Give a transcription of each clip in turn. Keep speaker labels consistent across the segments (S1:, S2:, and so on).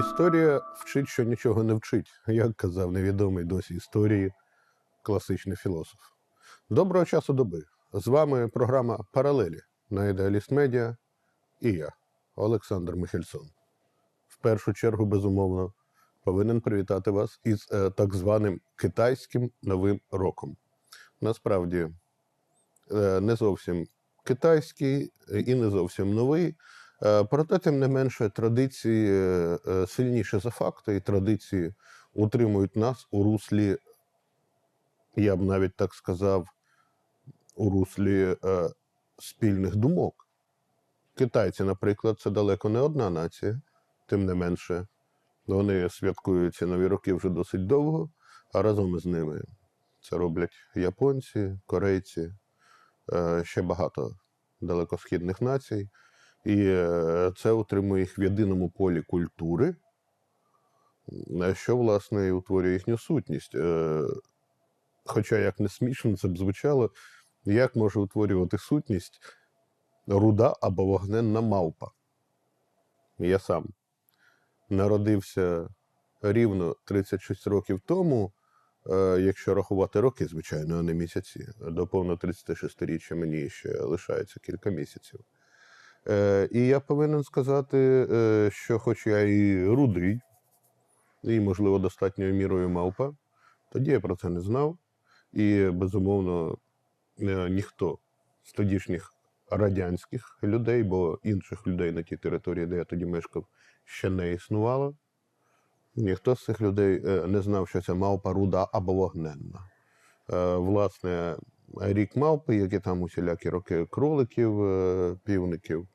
S1: Історія вчить, що нічого не вчить, як казав невідомий досі історії класичний філософ. Доброго часу доби. З вами програма Паралелі на Ідеаліст Медіа і я, Олександр Михельсон. В першу чергу, безумовно, повинен привітати вас із е, так званим китайським новим роком. Насправді, е, не зовсім китайський і не зовсім новий. Е, Проте, тим не менше, традиції е, е, сильніші за факти, і традиції утримують нас у руслі, я б навіть так сказав, у руслі спільних думок. Китайці, наприклад, це далеко не одна нація, тим не менше, вони святкують ці нові роки вже досить довго, а разом із ними це роблять японці, корейці, ще багато далекосхідних націй. І е, це утримує їх в єдиному полі культури, що, власне, і утворює їхню сутність. Е, Хоча, як не смішно це б звучало, як може утворювати сутність руда або вогненна мавпа? Я сам народився рівно 36 років тому, е, якщо рахувати роки, звичайно, а не місяці. До повного 36-річчя мені ще лишається кілька місяців. Е, і я повинен сказати, е, що хоч я і рудий, і, можливо, достатньою мірою мавпа, тоді я про це не знав. І, безумовно, е, ніхто з тодішніх радянських людей, бо інших людей на тій території, де я тоді мешкав, ще не існувало. Ніхто з цих людей не знав, що це мавпа руда або вогненна. Власне, рік мавпи, як і там усілякі роки кроликів, е, півників,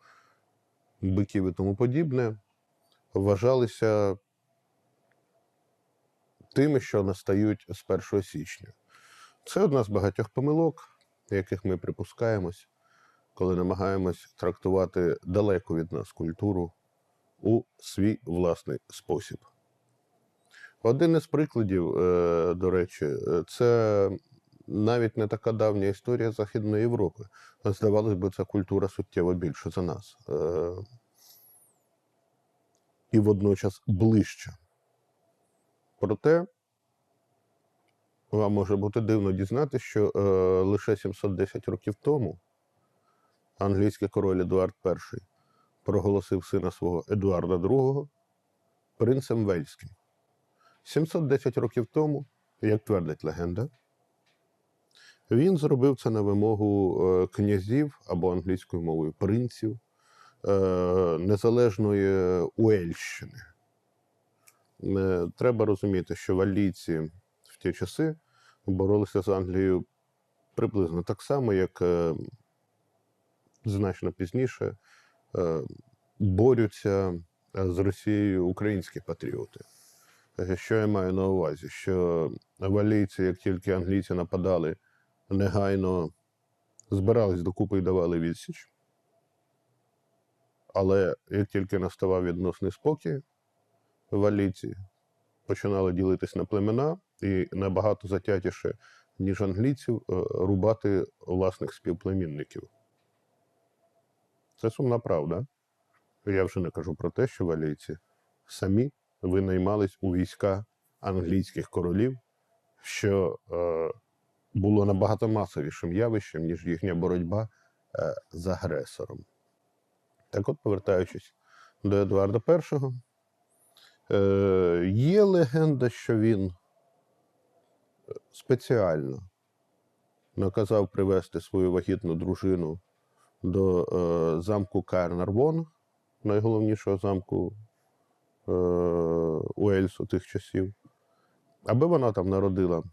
S1: биків і тому подібне, вважалися тими, що настають з 1 січня. Це одна з багатьох помилок, яких ми припускаємось, коли намагаємось трактувати далеку від нас культуру у свій власний спосіб. Один із прикладів, е, до речі, е, це навіть не така давня історія Західної Європи. Здавалось би, ця культура суттєво більше за нас. Е, І водночас ближча. Проте вам може бути дивно дізнатися, що е, лише 710 років тому англійський король Едуард І проголосив сина свого Едуарда II принцем Вельським. 710 років тому, як твердить легенда, він зробив це на вимогу е, князів або англійською мовою принців е, незалежної Уельщини. Е, Треба розуміти, що валійці в ті часи боролися з Англією приблизно так само, як значно пізніше борються з Росією українські патріоти. Що я маю на увазі? Що валійці, як тільки англійці нападали, негайно збирались докупи і давали відсіч. Але як тільки наставав відносний спокій, валійці починали ділитись на племена і набагато затятіше, ніж англійців, е, рубати власних співплемінників. Це сумна правда. Я вже не кажу про те, що валійці самі винаймались у війська англійських королів, що е, було набагато масовішим явищем, ніж їхня боротьба е, з агресором. Так от, повертаючись до Едуарда І, е, є легенда, що він е, спеціально наказав привезти свою вагітну дружину до замку Карнарвон, найголовнішого замку Уельсу тих часів, аби вона там народила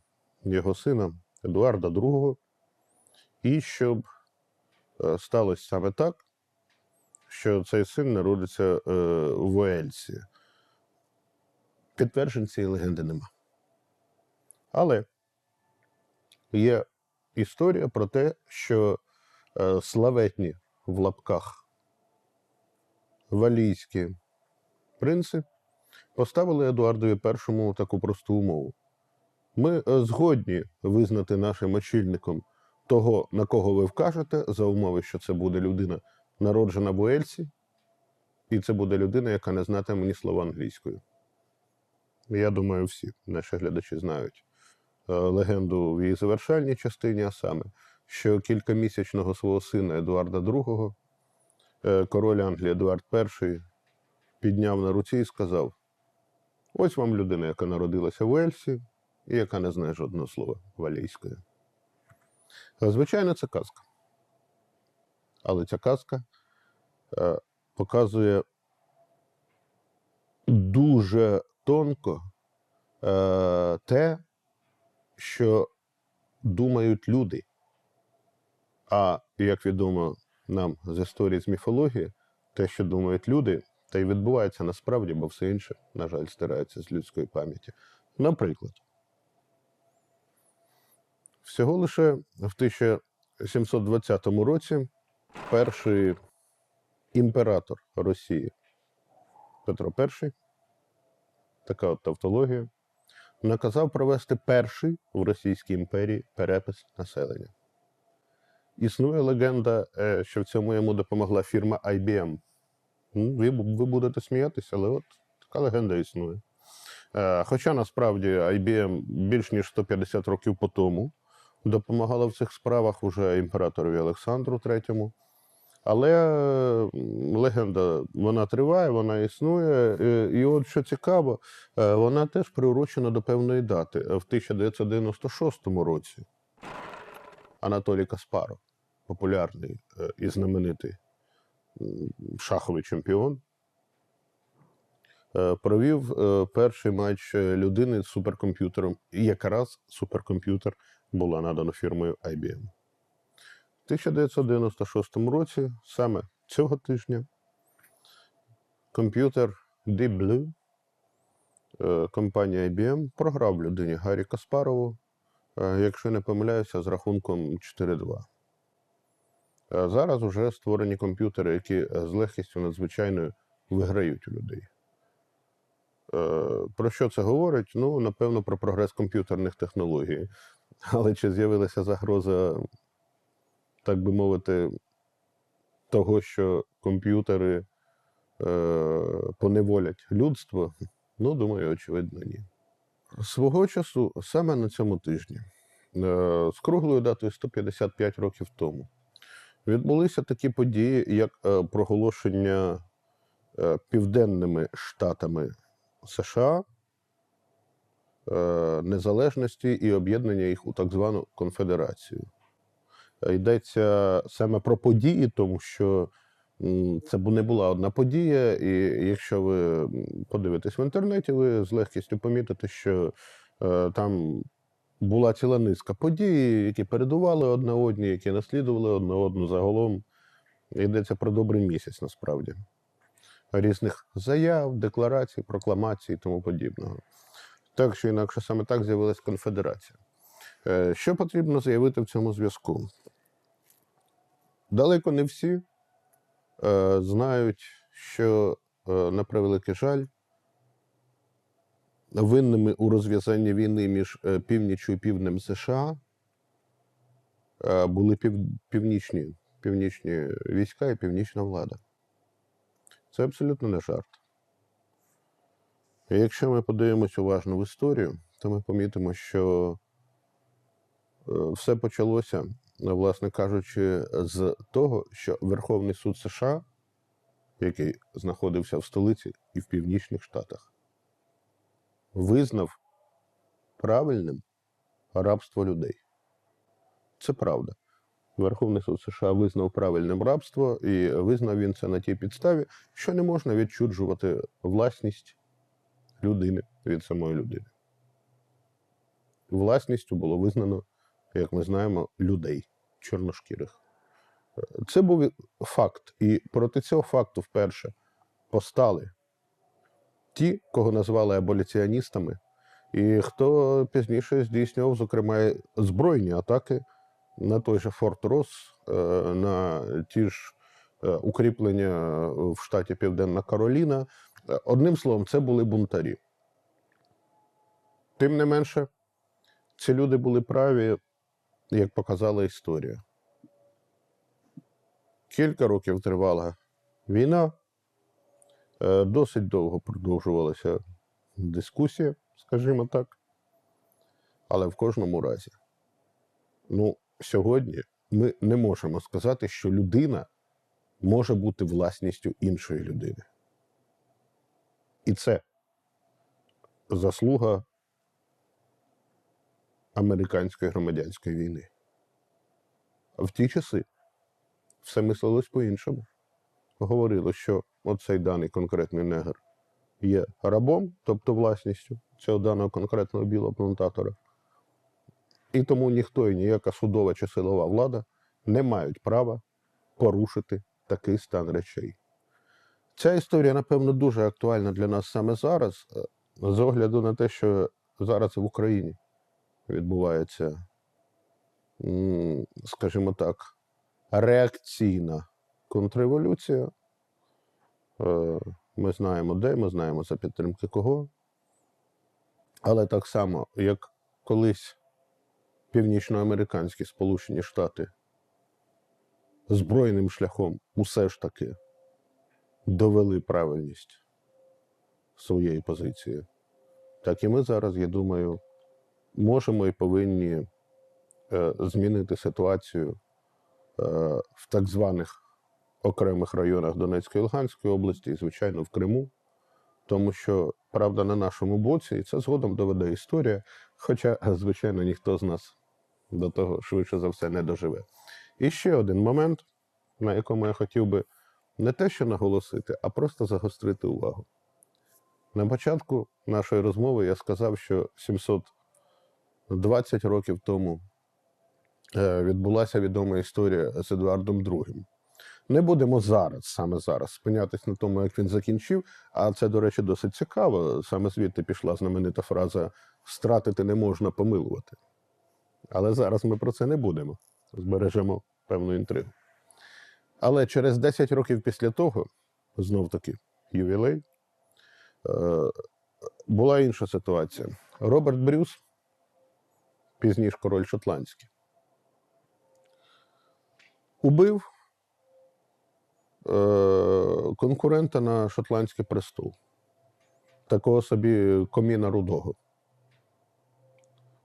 S1: його сина Едуарда II, і щоб е, сталося саме так, що цей син народиться е, в Уельсі. Підтверджень цієї легенди нема. Але є історія про те, що е, славетні в лапках валійські принци поставили Едуардові І таку просту умову. Ми е, згодні визнати нашим очільником того, на кого ви вкажете, за умови, що це буде людина, народжена в Уельсі, і це буде людина, яка не знатиме ні слова англійською. Я думаю, всі наші глядачі знають е, легенду в її завершальній частині, а саме, що кількамісячного свого сина Едуарда II, е, король Англії Едуард І, підняв на руці і сказав: ось вам людина, яка народилася в Ельсі і яка не знає жодного слова валійської. Е, Звичайно, це казка. Але ця казка е, показує дуже тонко е, те, що думають люди. А як відомо нам з історії з міфології, те, що думають люди, та й відбувається насправді, бо все інше, на жаль, стирається з людської пам'яті. Наприклад, всього лише в 1720 році перший імператор Росії Петро І, така от тавтологія, наказав провести перший в Російській імперії перепис населення. Існує легенда, е, що в цьому йому допомогла фірма IBM. Ну, Ви, ви будете сміятися, але от така легенда існує. Е, Хоча насправді IBM більш ніж 150 років по тому допомагала в цих справах уже імператорові Олександру III. Але легенда вона триває, вона існує. е, І от що цікаво, е, вона теж приурочена до певної дати. Е, В 1996 році Анатолій Каспаров, популярний і знаменитий шаховий чемпіон, провів перший матч людини з суперкомп'ютером. І якраз суперкомп'ютер була надана фірмою IBM. В 1996 році, саме цього тижня, комп'ютер Deep Blue е, компанії IBM програв людині Гаррі Каспарову, е, якщо не помиляюся, з рахунком 4-2. Е, Зараз вже створені комп'ютери, які з легкістю надзвичайною виграють у людей. Про що це говорить? Ну, напевно, про прогрес комп'ютерних технологій. Але чи з'явилася загроза, так би мовити, того, що комп'ютери е, поневолять людство? Ну, думаю, очевидно, ні. Свого часу, саме на цьому тижні, е, з круглою датою 155 років тому, відбулися такі події, як е, проголошення е, південними штатами США незалежності і об'єднання їх у так звану конфедерацію. Е, Йдеться саме про події, тому що це не була одна подія, і якщо ви подивитесь в інтернеті, ви з легкістю помітите, що е, там була ціла низка подій, які передували одна одній, які наслідували одна одну загалом. Йдеться про добрий місяць насправді. Різних заяв, декларацій, прокламацій і тому подібного. Так чи інакше, саме так з'явилась конфедерація. Е, Що потрібно заявити в цьому зв'язку? Далеко не всі е, знають, що, е, на превеликий жаль, винними у розв'язанні війни між північю і півднем США були пів, північні, північні війська і північна влада. Це абсолютно не жарт. Якщо ми подивимось уважно в історію, то ми помітимо, що е, все почалося, е, власне кажучи, з того, що Верховний суд США, який знаходився в столиці і в Північних Штатах, визнав правильним рабство людей. Це правда. Верховний суд США визнав правильним рабство, і визнав він це на тій підставі, що не можна відчуджувати власність людини від самої людини. Власністю було визнано, як ми знаємо, людей чорношкірих. Е, Це був факт, і проти цього факту вперше постали ті, кого назвали аболіціоністами, і хто пізніше здійснював, зокрема, збройні атаки на той же Форт Рос, е, на ті ж е, укріплення в штаті Південна Кароліна. Одним словом, це були бунтарі. Тим не менше, ці люди були праві, як показала історія. Кілька років тривала війна, Е, Досить довго продовжувалася дискусія, скажімо так. Але в кожному разі, ну, сьогодні ми не можемо сказати, що людина може бути власністю іншої людини. І це заслуга американської громадянської війни. А в ті часи все мислилось по-іншому. Говорило, що оцей даний конкретний негр є рабом, тобто власністю цього даного конкретного білого плантатора. І тому ніхто і ніяка судова чи силова влада не мають права порушити такий стан речей. Ця історія, напевно, дуже актуальна для нас саме зараз, е, з огляду на те, що зараз в Україні відбувається, скажімо так, реакційна контрреволюція. Е, Ми знаємо де, ми знаємо за підтримки кого. Але так само, як колись північноамериканські Сполучені Штати збройним шляхом усе ж таки довели правильність своєї позиції, так і ми зараз, я думаю, можемо і повинні е, змінити ситуацію е, в так званих окремих районах Донецької і Луганської області, і, звичайно, в Криму, тому що правда на нашому боці, і це згодом доведе історія. Хоча, звичайно, ніхто з нас до того швидше за все не доживе. І ще один момент, на якому я хотів би не те, що наголосити, а просто загострити увагу. На початку нашої розмови я сказав, що 720 років тому е, відбулася відома історія з Едуардом II. Не будемо зараз, саме зараз, спинятись на тому, як він закінчив. А це, до речі, досить цікаво. Саме звідти пішла знаменита фраза Стратити не можна помилувати. Але зараз ми про це не будемо. Збережемо певну інтригу. Але через 10 років після того, знов таки, ювілей, е, була інша ситуація. Роберт Брюс, пізніше король шотландський, убив е, конкурента на шотландський престол, такого собі коміна рудого.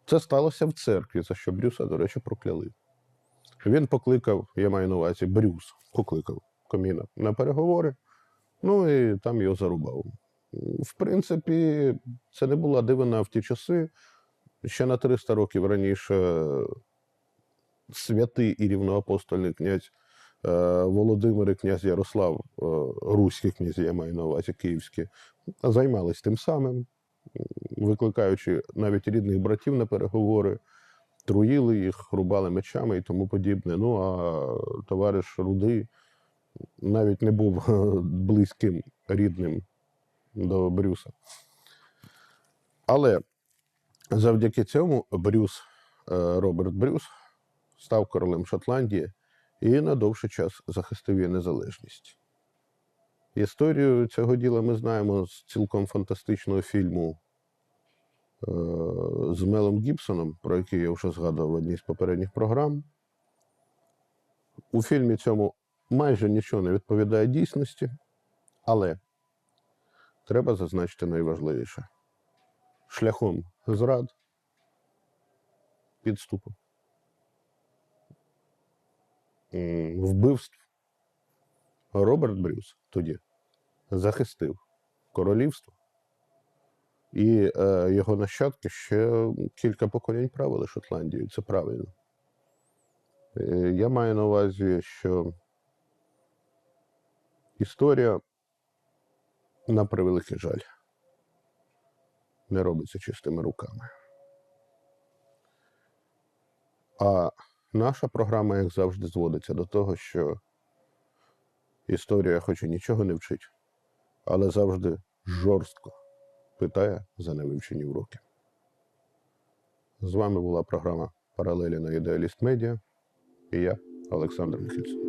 S1: Це сталося в церкві, за що Брюса, до речі, прокляли. Він покликав, я маю на увазі, Брюс, покликав коміна на переговори, ну і там його зарубав. В принципі, це не була дивина в ті часи. Ще на 300 років раніше святий і рівноапостольний князь е, Володимир і князь Ярослав, е, руські князі, я маю на увазі київські, займались тим самим, викликаючи навіть рідних братів на переговори, труїли їх, рубали мечами і тому подібне. Ну а товариш Рудий навіть не був близьким рідним до Брюса. Але завдяки цьому Брюс, е, Роберт Брюс, став королем Шотландії і на довший час захистив її незалежність. Історію цього діла ми знаємо з цілком фантастичного фільму з Мелом Гібсоном, про який я вже згадував в одній з попередніх програм. У фільмі цьому майже нічого не відповідає дійсності, але треба зазначити найважливіше: шляхом зрад, підступу, вбивств. Роберт Брюс тоді захистив королівство, і е, його нащадки ще кілька поколінь правили Шотландією. Це правильно. Е, я маю на увазі, що історія, на превеликий жаль, не робиться чистими руками. А наша програма, як завжди, зводиться до того, що історія, хоч і нічого не вчить, але завжди жорстко питає за невивчені уроки. З вами була програма Паралелі на Ідеаліст Медіа і я, Олександр Михільцев.